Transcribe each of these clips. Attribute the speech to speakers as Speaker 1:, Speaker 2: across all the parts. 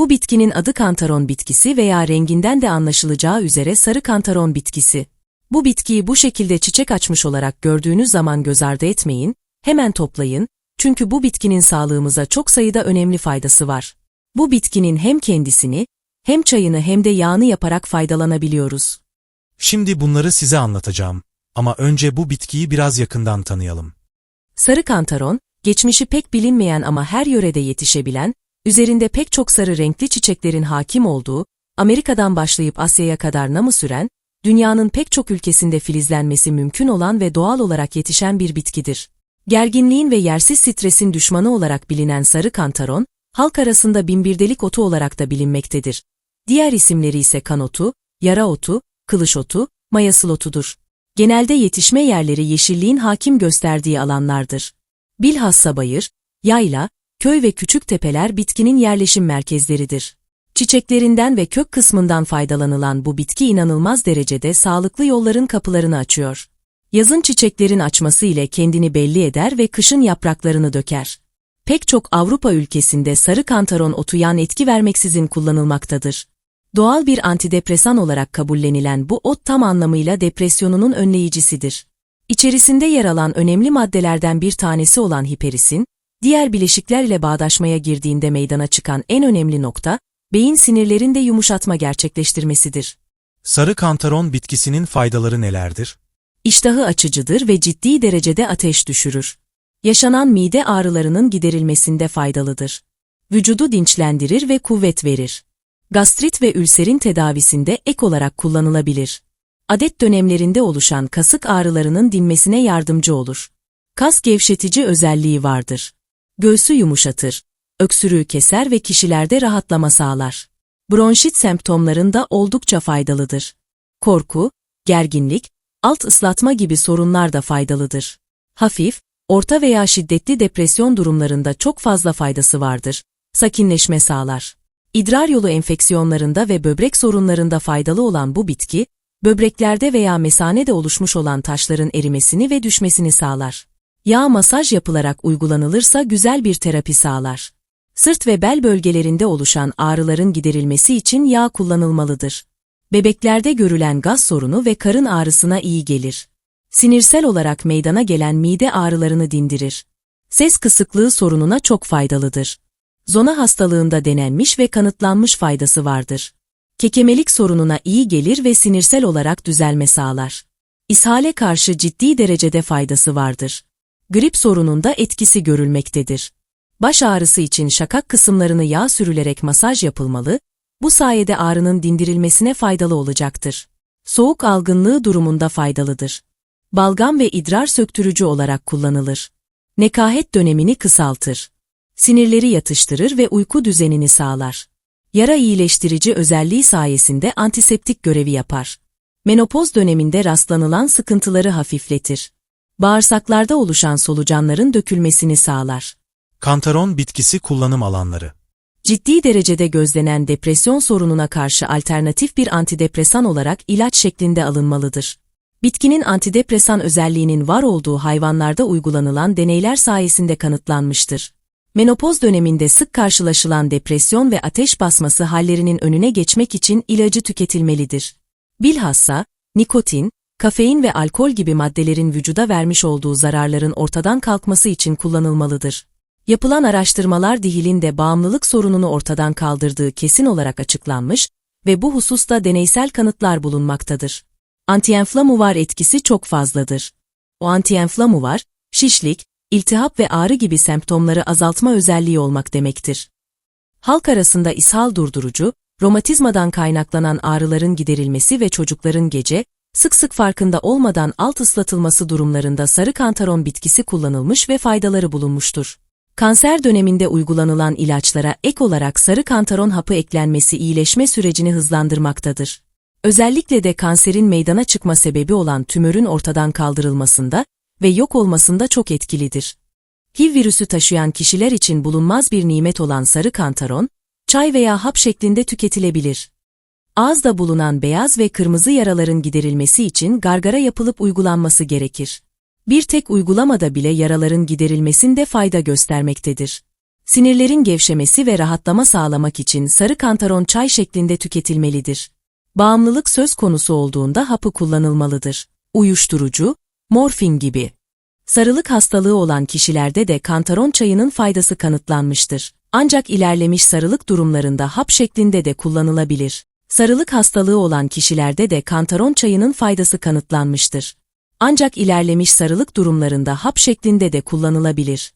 Speaker 1: Bu bitkinin adı kantaron bitkisi veya renginden de anlaşılacağı üzere sarı kantaron bitkisi. Bu bitkiyi bu şekilde çiçek açmış olarak gördüğünüz zaman göz ardı etmeyin, hemen toplayın, çünkü bu bitkinin sağlığımıza çok sayıda önemli faydası var. Bu bitkinin hem kendisini, hem çayını hem de yağını yaparak faydalanabiliyoruz.
Speaker 2: Şimdi bunları size anlatacağım. Ama önce bu bitkiyi biraz yakından tanıyalım.
Speaker 1: Sarı kantaron, geçmişi pek bilinmeyen ama her yörede yetişebilen, üzerinde pek çok sarı renkli çiçeklerin hakim olduğu, Amerika'dan başlayıp Asya'ya kadar namı süren, dünyanın pek çok ülkesinde filizlenmesi mümkün olan ve doğal olarak yetişen bir bitkidir. Gerginliğin ve yersiz stresin düşmanı olarak bilinen sarı kantaron, halk arasında binbirdelik otu olarak da bilinmektedir. Diğer isimleri ise kanotu, yara otu, kılıç otu, mayasıl otudur. Genelde yetişme yerleri yeşilliğin hakim gösterdiği alanlardır. Bilhassa bayır, yayla, köy ve küçük tepeler bitkinin yerleşim merkezleridir. Çiçeklerinden ve kök kısmından faydalanılan bu bitki inanılmaz derecede sağlıklı yolların kapılarını açıyor. Yazın çiçeklerin açması ile kendini belli eder ve kışın yapraklarını döker. Pek çok Avrupa ülkesinde sarı kantaron otu yan etki vermeksizin kullanılmaktadır. Doğal bir antidepresan olarak kabullenilen bu ot tam anlamıyla depresyonunun önleyicisidir. İçerisinde yer alan önemli maddelerden bir tanesi olan hiperisin, diğer bileşiklerle bağdaşmaya girdiğinde meydana çıkan en önemli nokta, beyin sinirlerinde yumuşatma gerçekleştirmesidir.
Speaker 2: Sarı kantaron bitkisinin faydaları nelerdir?
Speaker 1: İştahı açıcıdır ve ciddi derecede ateş düşürür. Yaşanan mide ağrılarının giderilmesinde faydalıdır. Vücudu dinçlendirir ve kuvvet verir. Gastrit ve ülserin tedavisinde ek olarak kullanılabilir. Adet dönemlerinde oluşan kasık ağrılarının dinmesine yardımcı olur. Kas gevşetici özelliği vardır. Göğsü yumuşatır, öksürüğü keser ve kişilerde rahatlama sağlar. Bronşit semptomlarında oldukça faydalıdır. Korku, gerginlik, alt ıslatma gibi sorunlar da faydalıdır. Hafif, orta veya şiddetli depresyon durumlarında çok fazla faydası vardır. Sakinleşme sağlar. İdrar yolu enfeksiyonlarında ve böbrek sorunlarında faydalı olan bu bitki, böbreklerde veya mesanede oluşmuş olan taşların erimesini ve düşmesini sağlar. Yağ masaj yapılarak uygulanılırsa güzel bir terapi sağlar. Sırt ve bel bölgelerinde oluşan ağrıların giderilmesi için yağ kullanılmalıdır. Bebeklerde görülen gaz sorunu ve karın ağrısına iyi gelir. Sinirsel olarak meydana gelen mide ağrılarını dindirir. Ses kısıklığı sorununa çok faydalıdır. Zona hastalığında denenmiş ve kanıtlanmış faydası vardır. Kekemelik sorununa iyi gelir ve sinirsel olarak düzelme sağlar. İshale karşı ciddi derecede faydası vardır. Grip sorununda etkisi görülmektedir. Baş ağrısı için şakak kısımlarını yağ sürülerek masaj yapılmalı, bu sayede ağrının dindirilmesine faydalı olacaktır. Soğuk algınlığı durumunda faydalıdır. Balgam ve idrar söktürücü olarak kullanılır. Nekahet dönemini kısaltır. Sinirleri yatıştırır ve uyku düzenini sağlar. Yara iyileştirici özelliği sayesinde antiseptik görevi yapar. Menopoz döneminde rastlanılan sıkıntıları hafifletir. Bağırsaklarda oluşan solucanların dökülmesini sağlar.
Speaker 2: Kantaron bitkisi kullanım alanları.
Speaker 1: Ciddi derecede gözlenen depresyon sorununa karşı alternatif bir antidepresan olarak ilaç şeklinde alınmalıdır. Bitkinin antidepresan özelliğinin var olduğu hayvanlarda uygulanılan deneyler sayesinde kanıtlanmıştır. Menopoz döneminde sık karşılaşılan depresyon ve ateş basması hallerinin önüne geçmek için ilacı tüketilmelidir. Bilhassa, nikotin, kafein ve alkol gibi maddelerin vücuda vermiş olduğu zararların ortadan kalkması için kullanılmalıdır. Yapılan araştırmalar dihilin de bağımlılık sorununu ortadan kaldırdığı kesin olarak açıklanmış ve bu hususta deneysel kanıtlar bulunmaktadır. Antienflamuvar etkisi çok fazladır. O antienflamuvar, şişlik, iltihap ve ağrı gibi semptomları azaltma özelliği olmak demektir. Halk arasında ishal durdurucu, romatizmadan kaynaklanan ağrıların giderilmesi ve çocukların gece, sık sık farkında olmadan alt ıslatılması durumlarında sarı kantaron bitkisi kullanılmış ve faydaları bulunmuştur. Kanser döneminde uygulanılan ilaçlara ek olarak sarı kantaron hapı eklenmesi iyileşme sürecini hızlandırmaktadır. Özellikle de kanserin meydana çıkma sebebi olan tümörün ortadan kaldırılmasında ve yok olmasında çok etkilidir. HIV virüsü taşıyan kişiler için bulunmaz bir nimet olan sarı kantaron, çay veya hap şeklinde tüketilebilir. Ağızda bulunan beyaz ve kırmızı yaraların giderilmesi için gargara yapılıp uygulanması gerekir. Bir tek uygulamada bile yaraların giderilmesinde fayda göstermektedir. Sinirlerin gevşemesi ve rahatlama sağlamak için sarı kantaron çay şeklinde tüketilmelidir. Bağımlılık söz konusu olduğunda hapı kullanılmalıdır. Uyuşturucu, morfin gibi. Sarılık hastalığı olan kişilerde de kantaron çayının faydası kanıtlanmıştır. Ancak ilerlemiş sarılık durumlarında hap şeklinde de kullanılabilir. Sarılık hastalığı olan kişilerde de kantaron çayının faydası kanıtlanmıştır. Ancak ilerlemiş sarılık durumlarında hap şeklinde de kullanılabilir.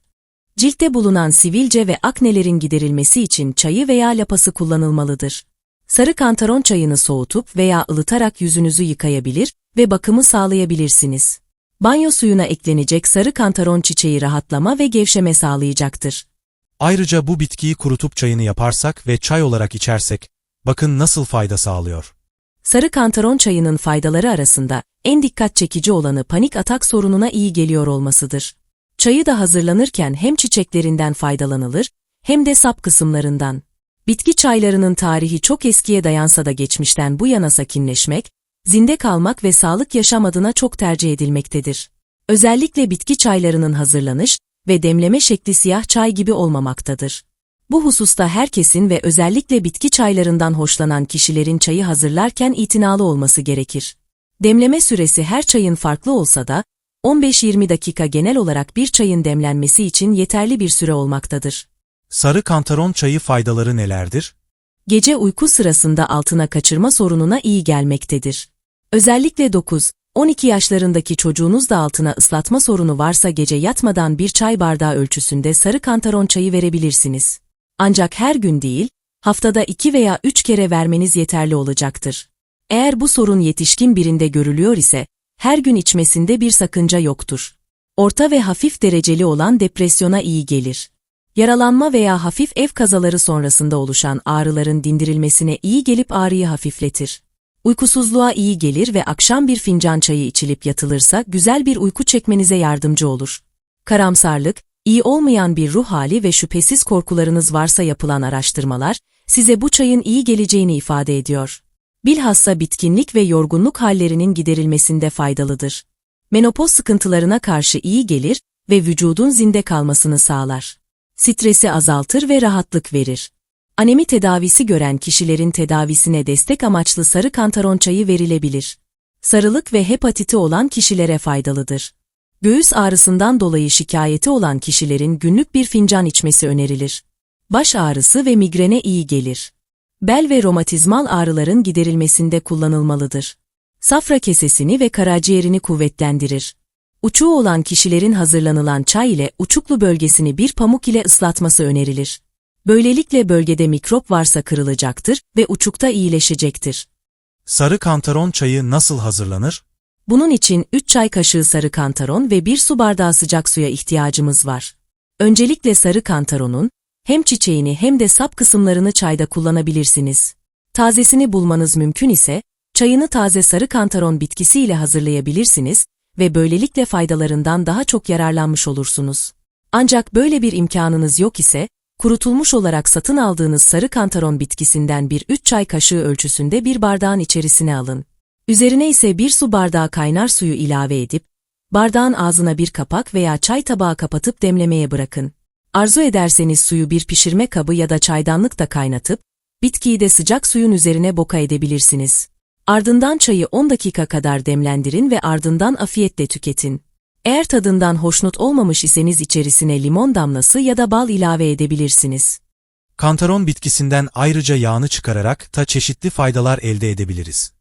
Speaker 1: Ciltte bulunan sivilce ve aknelerin giderilmesi için çayı veya lapası kullanılmalıdır. Sarı kantaron çayını soğutup veya ılıtarak yüzünüzü yıkayabilir ve bakımı sağlayabilirsiniz. Banyo suyuna eklenecek sarı kantaron çiçeği rahatlama ve gevşeme sağlayacaktır.
Speaker 2: Ayrıca bu bitkiyi kurutup çayını yaparsak ve çay olarak içersek, bakın nasıl fayda sağlıyor.
Speaker 1: Sarı kantaron çayının faydaları arasında en dikkat çekici olanı panik atak sorununa iyi geliyor olmasıdır. Çayı da hazırlanırken hem çiçeklerinden faydalanılır hem de sap kısımlarından. Bitki çaylarının tarihi çok eskiye dayansa da geçmişten bu yana sakinleşmek, zinde kalmak ve sağlık yaşam adına çok tercih edilmektedir. Özellikle bitki çaylarının hazırlanış ve demleme şekli siyah çay gibi olmamaktadır. Bu hususta herkesin ve özellikle bitki çaylarından hoşlanan kişilerin çayı hazırlarken itinalı olması gerekir. Demleme süresi her çayın farklı olsa da, 15-20 dakika genel olarak bir çayın demlenmesi için yeterli bir süre olmaktadır.
Speaker 2: Sarı kantaron çayı faydaları nelerdir?
Speaker 1: Gece uyku sırasında altına kaçırma sorununa iyi gelmektedir. Özellikle 9-12 yaşlarındaki çocuğunuz da altına ıslatma sorunu varsa gece yatmadan bir çay bardağı ölçüsünde sarı kantaron çayı verebilirsiniz. Ancak her gün değil, haftada 2 veya 3 kere vermeniz yeterli olacaktır. Eğer bu sorun yetişkin birinde görülüyor ise, her gün içmesinde bir sakınca yoktur. Orta ve hafif dereceli olan depresyona iyi gelir. Yaralanma veya hafif ev kazaları sonrasında oluşan ağrıların dindirilmesine iyi gelip ağrıyı hafifletir. Uykusuzluğa iyi gelir ve akşam bir fincan çayı içilip yatılırsa güzel bir uyku çekmenize yardımcı olur. Karamsarlık, iyi olmayan bir ruh hali ve şüphesiz korkularınız varsa yapılan araştırmalar, size bu çayın iyi geleceğini ifade ediyor. Bilhassa bitkinlik ve yorgunluk hallerinin giderilmesinde faydalıdır. Menopoz sıkıntılarına karşı iyi gelir ve vücudun zinde kalmasını sağlar. Stresi azaltır ve rahatlık verir. Anemi tedavisi gören kişilerin tedavisine destek amaçlı sarı kantaron çayı verilebilir. Sarılık ve hepatiti olan kişilere faydalıdır. Göğüs ağrısından dolayı şikayeti olan kişilerin günlük bir fincan içmesi önerilir. Baş ağrısı ve migrene iyi gelir. Bel ve romatizmal ağrıların giderilmesinde kullanılmalıdır. Safra kesesini ve karaciğerini kuvvetlendirir. Uçuğu olan kişilerin hazırlanılan çay ile uçuklu bölgesini bir pamuk ile ıslatması önerilir. Böylelikle bölgede mikrop varsa kırılacaktır ve uçukta iyileşecektir.
Speaker 2: Sarı kantaron çayı nasıl hazırlanır?
Speaker 1: Bunun için 3 çay kaşığı sarı kantaron ve 1 su bardağı sıcak suya ihtiyacımız var. Öncelikle sarı kantaronun hem çiçeğini hem de sap kısımlarını çayda kullanabilirsiniz. Tazesini bulmanız mümkün ise, çayını taze sarı kantaron bitkisiyle hazırlayabilirsiniz ve böylelikle faydalarından daha çok yararlanmış olursunuz. Ancak böyle bir imkanınız yok ise, kurutulmuş olarak satın aldığınız sarı kantaron bitkisinden bir 3 çay kaşığı ölçüsünde bir bardağın içerisine alın. Üzerine ise bir su bardağı kaynar suyu ilave edip, bardağın ağzına bir kapak veya çay tabağı kapatıp demlemeye bırakın. Arzu ederseniz suyu bir pişirme kabı ya da çaydanlıkta kaynatıp, bitkiyi de sıcak suyun üzerine boka edebilirsiniz. Ardından çayı 10 dakika kadar demlendirin ve ardından afiyetle tüketin. Eğer tadından hoşnut olmamış iseniz içerisine limon damlası ya da bal ilave edebilirsiniz.
Speaker 2: Kantaron bitkisinden ayrıca yağını çıkararak da çeşitli faydalar elde edebiliriz.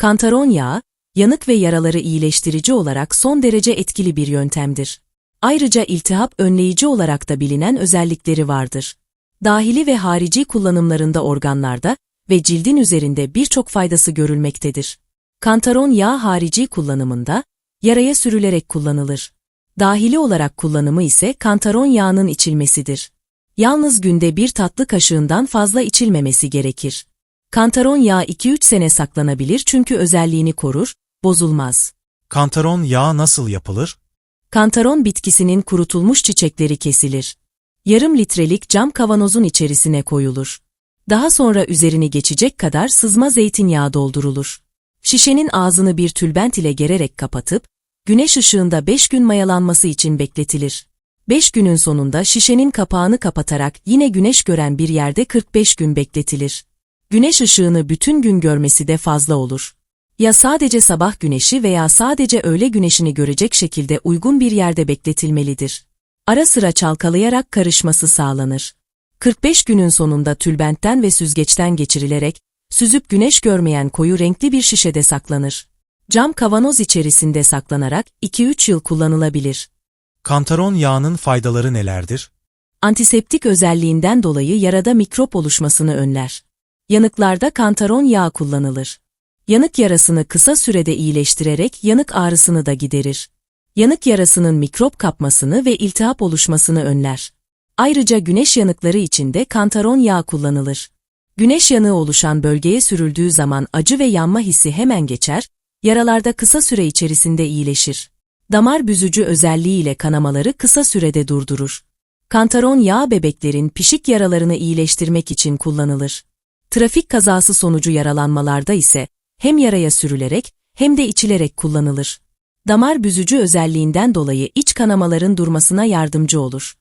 Speaker 1: Kantaron yağı, yanık ve yaraları iyileştirici olarak son derece etkili bir yöntemdir. Ayrıca iltihap önleyici olarak da bilinen özellikleri vardır. Dahili ve harici kullanımlarında organlarda ve cildin üzerinde birçok faydası görülmektedir. Kantaron yağı harici kullanımında, yaraya sürülerek kullanılır. Dahili olarak kullanımı ise kantaron yağının içilmesidir. Yalnız günde bir tatlı kaşığından fazla içilmemesi gerekir. Kantaron yağı 2-3 sene saklanabilir çünkü özelliğini korur, bozulmaz.
Speaker 2: Kantaron yağı nasıl yapılır?
Speaker 1: Kantaron bitkisinin kurutulmuş çiçekleri kesilir. Yarım litrelik cam kavanozun içerisine koyulur. Daha sonra üzerini geçecek kadar sızma zeytinyağı doldurulur. Şişenin ağzını bir tülbent ile gererek kapatıp, güneş ışığında 5 gün mayalanması için bekletilir. 5 günün sonunda şişenin kapağını kapatarak yine güneş gören bir yerde 45 gün bekletilir. Güneş ışığını bütün gün görmesi de fazla olur. Ya sadece sabah güneşi veya sadece öğle güneşini görecek şekilde uygun bir yerde bekletilmelidir. Ara sıra çalkalayarak karışması sağlanır. 45 günün sonunda tülbentten ve süzgeçten geçirilerek, süzüp güneş görmeyen koyu renkli bir şişede saklanır. Cam kavanoz içerisinde saklanarak 2-3 yıl kullanılabilir.
Speaker 2: Kantaron yağının faydaları nelerdir?
Speaker 1: Antiseptik özelliğinden dolayı yarada mikrop oluşmasını önler. Yanıklarda kantaron yağı kullanılır. Yanık yarasını kısa sürede iyileştirerek yanık ağrısını da giderir. Yanık yarasının mikrop kapmasını ve iltihap oluşmasını önler. Ayrıca güneş yanıkları için de kantaron yağı kullanılır. Güneş yanığı oluşan bölgeye sürüldüğü zaman acı ve yanma hissi hemen geçer, yaralarda kısa süre içerisinde iyileşir. Damar büzücü özelliğiyle kanamaları kısa sürede durdurur. Kantaron yağı bebeklerin pişik yaralarını iyileştirmek için kullanılır. Trafik kazası sonucu yaralanmalarda ise hem yaraya sürülerek hem de içilerek kullanılır. Damar büzücü özelliğinden dolayı iç kanamaların durmasına yardımcı olur.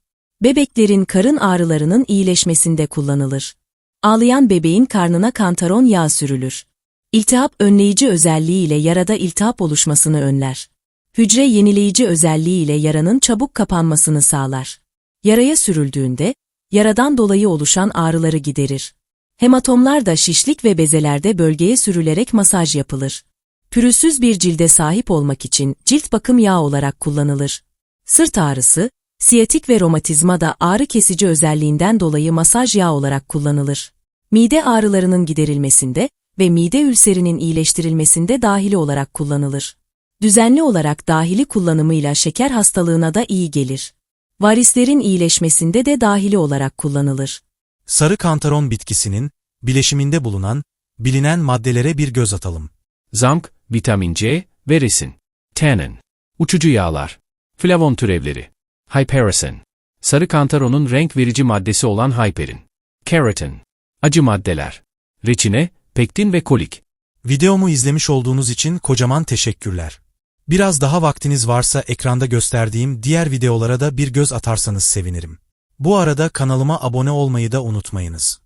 Speaker 1: Bebeklerin karın ağrılarının iyileşmesinde kullanılır. Ağlayan bebeğin karnına kantaron yağı sürülür. İltihap önleyici özelliğiyle yarada iltihap oluşmasını önler. Hücre yenileyici özelliğiyle yaranın çabuk kapanmasını sağlar. Yaraya sürüldüğünde, yaradan dolayı oluşan ağrıları giderir. Hematomlar da şişlik ve bezelerde bölgeye sürülerek masaj yapılır. Pürüzsüz bir cilde sahip olmak için cilt bakım yağı olarak kullanılır. Sırt ağrısı, siyatik ve romatizma da ağrı kesici özelliğinden dolayı masaj yağı olarak kullanılır. Mide ağrılarının giderilmesinde ve mide ülserinin iyileştirilmesinde dahili olarak kullanılır. Düzenli olarak dahili kullanımıyla şeker hastalığına da iyi gelir. Varislerin iyileşmesinde de dahili olarak kullanılır.
Speaker 2: Sarı kantaron bitkisinin, bileşiminde bulunan, bilinen maddelere bir göz atalım.
Speaker 3: Zamk, vitamin C ve resin. Tannin. Uçucu yağlar. Flavon türevleri. Hypericin. Sarı kantaronun renk verici maddesi olan hyperin. Keratin. Acı maddeler. Reçine, pektin ve kolik.
Speaker 2: Videomu izlemiş olduğunuz için kocaman teşekkürler. Biraz daha vaktiniz varsa ekranda gösterdiğim diğer videolara da bir göz atarsanız sevinirim. Bu arada kanalıma abone olmayı da unutmayınız.